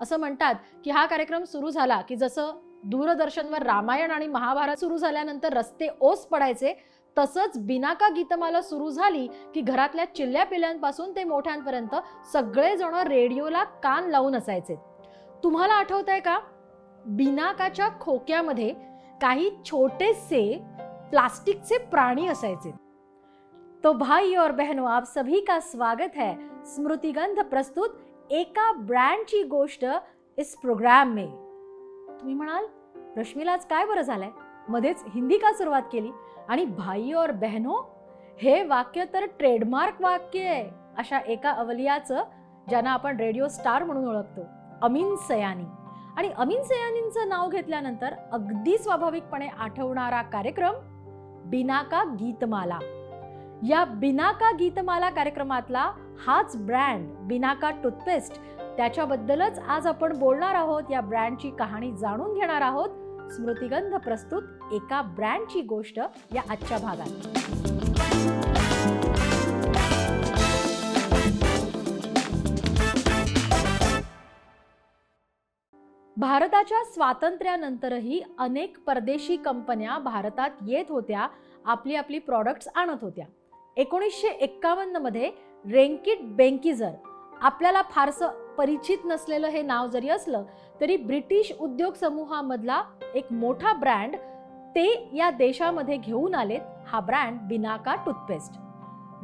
असं म्हणतात की हा कार्यक्रम सुरू झाला की जसं दूरदर्शनवर रामायण आणि महाभारत सुरू झाल्यानंतर रस्ते ओस पडायचे तसंच बिनाका गीतमाला सुरू झाली की घरातल्या चिल्ल्या पिल्ल्यांपासून ते मोठ्यांपर्यंत सगळेजण रेडिओला कान लावून असायचे. तुम्हाला आठवत आहे का? बिनाकाच्या खोक्यामध्ये काही छोटेसे प्लास्टिकचे प्राणी असायचे. तो भाई और बहनों आप सभी का स्वागत है. स्मृतिगंध प्रस्तुत एका ब्रँडची गोष्ट इस प्रोग्राम में. तुम्ही म्हणाल रश्मीलाच काय बरं झालंय? मध्येच हिंदी का सुरुवात केली? आणि भाई और बहनो हे वाक्य तर ट्रेडमार्क वाक्य आहे. अशा एका अवलियाचं ज्यांना आपण रेडिओ स्टार म्हणून ओळखतो अमीन सयानी. आणि अमीन सयानींचं नाव घेतल्यानंतर अगदी स्वाभाविकपणे आठवणारा कार्यक्रम बिनाका गीतमाला. या बिनाका गीतमाला कार्यक्रमातला हाच ब्रँड बिनाका टूथपेस्ट. त्याच्याबद्दलच आज आपण बोलणार आहोत. या ब्रँडची कहाणी जाणून घेणार आहोत. स्मृतिगंध प्रस्तुत एका ब्रँडची गोष्ट या आजच्या भागात. भारताच्या स्वातंत्र्यानंतरही अनेक परदेशी कंपन्या भारतात येत होत्या. आपली आपली प्रॉडक्ट्स आणत होत्या. एकोणीसशे एक्कावन्नमध्ये रेंकिट बेंकिझर आपल्याला फारसं परिचित नसलेलं हे नाव जरी असलं तरी ब्रिटिश उद्योग समूहामधला एक मोठा ब्रँड ते या देशामध्ये घेऊन आलेत हा ब्रँड बिनाका टूथपेस्ट.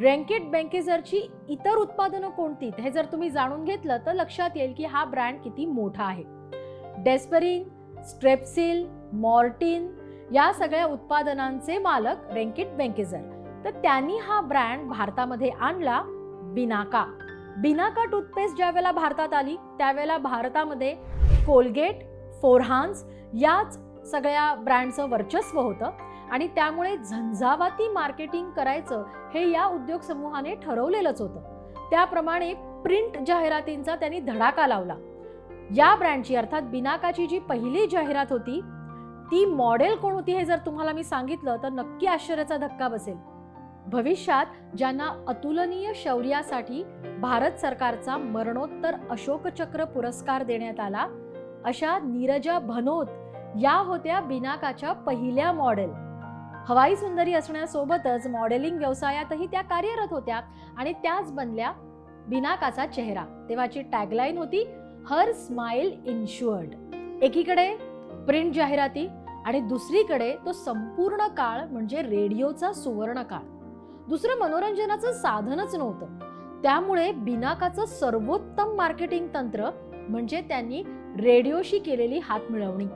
रेंकेट बेंकेझरची इतर उत्पादनं कोणती? हे जर तुम्ही जाणून घेतलं तर लक्षात येईल की हा ब्रँड किती मोठा आहे. डेस्परिन स्ट्रेप्सिल मॉर्टिन या सगळ्या उत्पादनांचे मालक रेंकेट बेंकेझर तर त्यांनी हा ब्रँड भारतामध्ये आणला बिनाका. बिनाका टूथपेस्ट ज्यावेळेला भारतात आली त्यावेळेला भारतामध्ये कोलगेट फोरहान्स याच सगळ्या ब्रँडचं वर्चस्व होतं आणि त्यामुळे झंझावाती मार्केटिंग करायचं हे या उद्योग समूहाने ठरवलेलंच होतं. त्याप्रमाणे प्रिंट जाहिरातींचा त्यांनी धडाका लावला. या ब्रँडची अर्थात बिनाकाची जी पहिली जाहिरात होती ती मॉडेल कोण होती हे जर तुम्हाला मी सांगितलं तर नक्की आश्चर्याचा धक्का बसेल. भविष्यात ज्यांना अतुलनीय शौर्यासाठी भारत सरकारचा मरणोत्तर अशोक चक्र पुरस्कार देण्यात आला अशा नीरजा भनोत या होत्या बिनाकाच्या पहिल्या मॉडेल. हवाई सुंदरी असण्यासोबतच मॉडेलिंग व्यवसायातही त्या कार्यरत होत्या आणि त्याच बनल्या बिनाकाचा चेहरा. तेव्हाची टॅगलाईन होती हर स्माइल इन्शुअर्ड. एकीकडे प्रिंट जाहिराती आणि दुसरीकडे तो संपूर्ण काळ म्हणजे रेडिओचा सुवर्ण काळ दुसरं मनोरंजनाचं साधनच नव्हतं. त्यामुळे बिनाकाचं सर्वोत्तम मार्केटिंग तंत्र म्हणजे त्यांनी रेडिओशी केलेली हात मिळवणी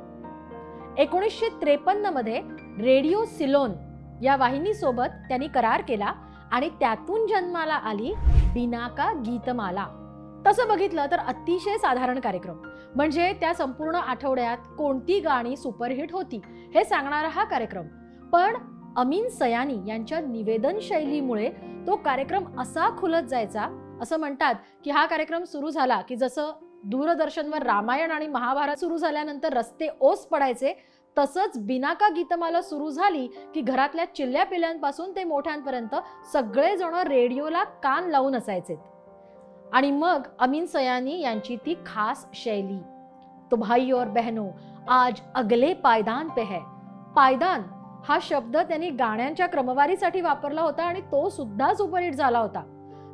एकोणीसशे त्रेपन्नमध्ये रेडिओ सिलोन या वाहिनीसोबत त्यांनी करार केला आणि त्यातून जन्माला आली बिनाका गीतमाला. तसं बघितलं तर अतिशय साधारण कार्यक्रम. म्हणजे त्या संपूर्ण आठवड्यात कोणती गाणी सुपरहिट होती हे सांगणारा हा कार्यक्रम. पण अमीन सयानी यांच्या निवेदन शैलीमुळे तो कार्यक्रम असा खुलत जायचा असं म्हणतात की हा कार्यक्रम सुरू झाला की जसं दूरदर्शनवर रामायण आणि महाभारत सुरू झाल्यानंतर रस्ते ओस पडायचे तसंच बिनाका गीतमाला सुरू झाली की घरातल्या चिल्ल्या पिल्ल्यांपासून ते मोठ्यांपर्यंत सगळेजण रेडिओला कान लावून असायचे. आणि मग अमीन सयानी यांची ती खास शैली तो भाई और बहनो आज अगले पायदान पे है. पायदान हा शब्द त्यांनी गाण्यांच्या क्रमवारीसाठी वापरला होता आणि तो सुद्धा सुपरहिट झाला होता.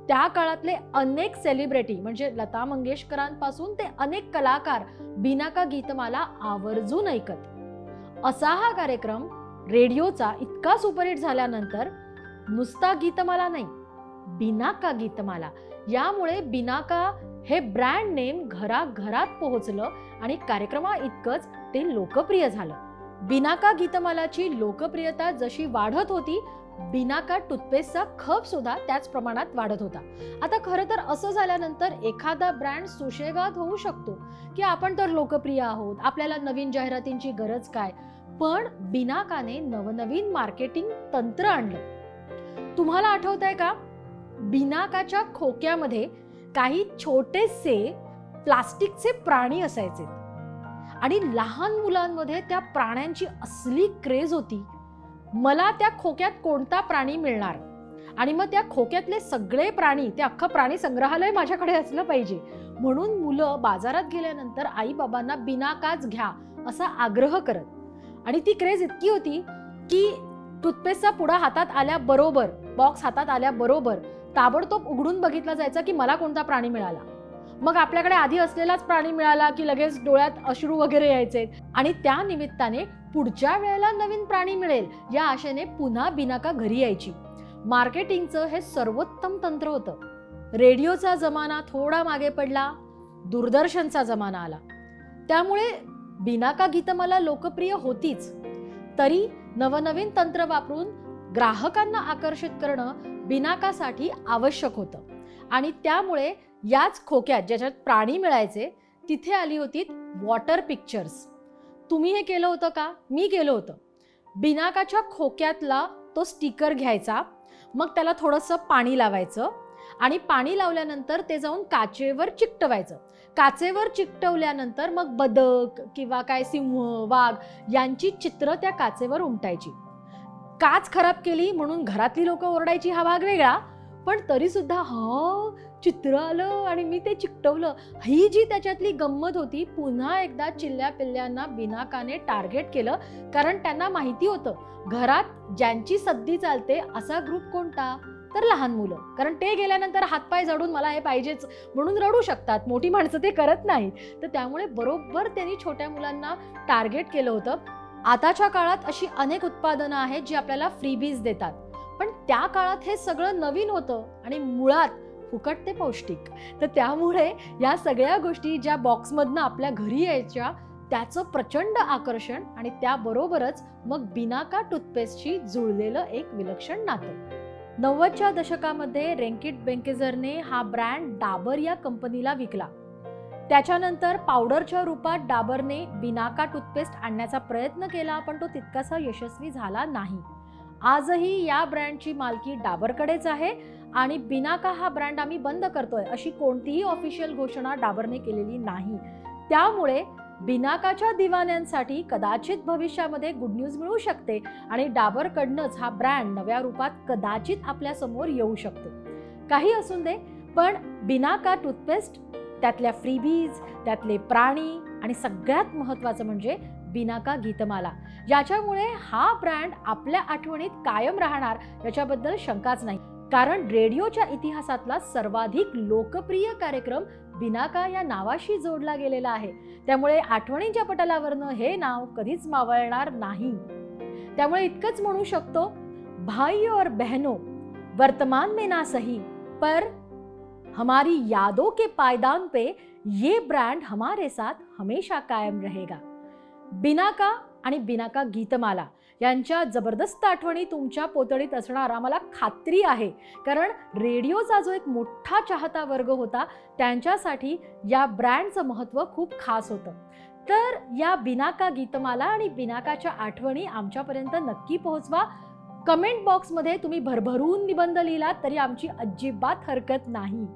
त्या काळातले अनेक सेलिब्रिटी म्हणजे लता मंगेशकरांपासून ते अनेक कलाकार बिना का गीतमाला आवर्जून ऐकत. असा हा कार्यक्रम रेडिओचा इतका सुपरहिट झाल्यानंतर नुसता गीतमाला नाही बिना का गीतमाला. यामुळे बिनाका हे ब्रँड नेम घराघरात पोहोचलं आणि कार्यक्रमा इतकंच ते लोकप्रिय झालं. बिनाका गीतमालाची लोकप्रियता जशी वाढत होती बिनाका टूथपेस्टचा खप सुद्धा त्याच प्रमाणात वाढत होता. आता खरं तर असं झाल्यानंतर एखादा ब्रँड सुशेगात होऊ शकतो की आपण तर लोकप्रिय आहोत आपल्याला नवीन जाहिरातींची गरज काय? पण बिनाकाने नवनवीन मार्केटिंग तंत्र आणलं. तुम्हाला आठवत आहे का? बिनाकाच्या खोक्यामध्ये काही छोटेसे प्लास्टिकचे प्राणी असायचे. आणि लहान मुलांमध्ये त्या प्राण्यांची असली क्रेज होती मला त्या खोक्यात कोणता प्राणी मिळणार? आणि मग त्या खोक्यातले सगळे प्राणी ते अख्खं प्राणी संग्रहालय माझ्याकडे असलं पाहिजे. म्हणून मुलं बाजारात गेल्यानंतर आई बाबांना बिनाकाच घ्या असा आग्रह करत. आणि ती क्रेज इतकी होती की टूथपेस्टचा पुडा हातात आल्याबरोबर बॉक्स हातात आल्याबरोबर ताबडतोब उघडून बघितला जायचा की मला कोणता प्राणी मिळाला. मग आपल्याकडे आधी असलेलाच प्राणी मिळाला की लगेच डोळ्यात अश्रू वगैरे यायचे. आणि त्या निमित्ताने पुढच्या वेळेला नवीन प्राणी मिळेल या आशेने पुन्हा बिनाका घरी यायची. मार्केटिंगचं हे सर्वोत्तम तंत्र होतं. रेडिओचा जमाना थोडा मागे पडला दूरदर्शनचा जमाना आला. त्यामुळे बिनाका गीतमाला लोकप्रिय होतीच. तरी नवनवीन तंत्र वापरून ग्राहकांना आकर्षित करणं बिनाकासाठी आवश्यक होतं. आणि त्यामुळे याच खोक्यात ज्याच्यात प्राणी मिळायचे तिथे आली होती वॉटर पिक्चर्स. तुम्ही हे केलं होतं का? मी केलं होतं. बिनाकाच्या खोक्यातला तो स्टिकर घ्यायचा मग त्याला थोडंसं पाणी लावायचं आणि पाणी लावल्यानंतर ते जाऊन काचेवर चिकटवायचं. काचेवर चिकटवल्यानंतर मग बदक किंवा काय सिंह वाघ यांची चित्र त्या काचेवर उमटायची. काच खराब केली म्हणून घरातली लोक ओरडायची हा भाग वेगळा. पण तरीसुद्धा हा चित्र आलं आणि मी ते चिकटवलं. ही जी त्याच्यातली गंमत होती पुन्हा एकदा चिल्ल्या पिल्ल्यांना बिनाकाने टार्गेट केलं कारण त्यांना माहिती होतं घरात ज्यांची सद्दी चालते असा ग्रुप कोणता? तर लहान मुलं. कारण ते गेल्यानंतर हातपाय जडून मला हे पाहिजेच म्हणून रडू शकतात. मोठी माणसं ते करत नाहीत तर त्यामुळे बरोबर त्यांनी छोट्या मुलांना टार्गेट केलं होतं. आताच्या काळात अशी अनेक उत्पादनं आहेत जी आपल्याला फ्रीबीज देतात. पण त्या काळात हे सगळं नवीन होतं आणि मुळात फुकट ते पौष्टिक. तर त्यामुळे या सगळ्या गोष्टी ज्या बॉक्समधनं आपल्या घरी यायच्या त्याचं प्रचंड आकर्षण आणि त्याबरोबरच मग बिनाका टूथपेस्टशी जुळलेलं एक विलक्षण नातं. नव्वदच्या दशकामध्ये रेंकिट बेंकेझरने हा ब्रँड डाबर या कंपनीला विकला. त्याच्यानंतर पावडरच्या रूपात डाबरने बिनाका टूथपेस्ट आणण्याचा प्रयत्न केला पण तो तितकासा यशस्वी झाला नाही. आजही या ब्रँडची मालकी डाबरकडेच आहे आणि बिनाका हा ब्रँड आम्ही बंद करतोय अशी कोणतीही ऑफिशियल घोषणा डाबरने केलेली नाही. त्यामुळे बिनाकाच्या दिवाण्यांसाठी कदाचित भविष्यामध्ये गुड न्यूज मिळू शकते आणि डाबरकडनंच हा ब्रँड नव्या रूपात कदाचित आपल्यासमोर येऊ शकतो. काही असून दे पण बिनाका टूथपेस्ट त्यातल्या फ्रीबीज त्यातले प्राणी आणि सगळ्यात महत्त्वाचं म्हणजे बिनाका गीतमाला. याच्यामुळे हा ब्रँड आपल्या आठवणीत कायम राहणार याच्याबद्दल शंकाच नाही. कारण रेडिओच्या इतिहासातला सर्वाधिक लोकप्रिय कार्यक्रम बिनाका या नावाशी जोडला गेलेला आहे. त्यामुळे आठवणींच्या पटलावरनं हे नाव कधीच मावळणार नाही. त्यामुळे इतकंच म्हणू शकतो भाई और बहनों वर्तमान में ना सही पर हमारी यादों के पायदान पे ये ब्रांड हमारे साथ हमेशा कायम रहेगा. बिनाका आणि बिनाका गीतमाला. यांच्या जबरदस्त आठवणी तुमच्या पोतळीत असणार आम्हाला खात्री आहे. कारण रेडिओचा जो एक मोठा चाहता वर्ग होता त्यांच्यासाठी या ब्रँडचं महत्त्व खूप खास होतं. तर या बिनाका गीतमाला आणि बिनाकाच्या आठवणी आमच्यापर्यंत नक्की पोहोचवा. कमेंट बॉक्समध्ये तुम्ही भरभरून निबंध लिहिलात तरी आमची अजिबात हरकत नाही.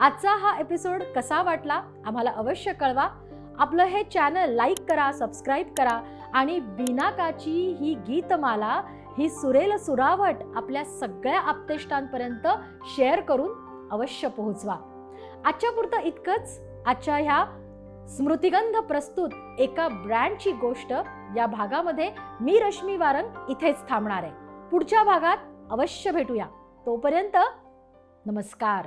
आजचा हा एपिसोड कसा वाटला आम्हाला अवश्य कळवा. आपलं हे चॅनल लाईक करा सबस्क्राईब करा आणि बिनाकाची ही गीतमाला ही सुरेल सुरावट आपल्या सगळ्या आपतेष्टांपर्यंत शेअर करून अवश्य पोहोचवा. आजच्या पुरतं इतकंच. आजच्या ह्या स्मृतिगंध प्रस्तुत एका ब्रँडची गोष्ट या भागामध्ये मी रश्मी वारंग इथेच थांबणार आहे. पुढच्या भागात अवश्य भेटूया. तोपर्यंत नमस्कार.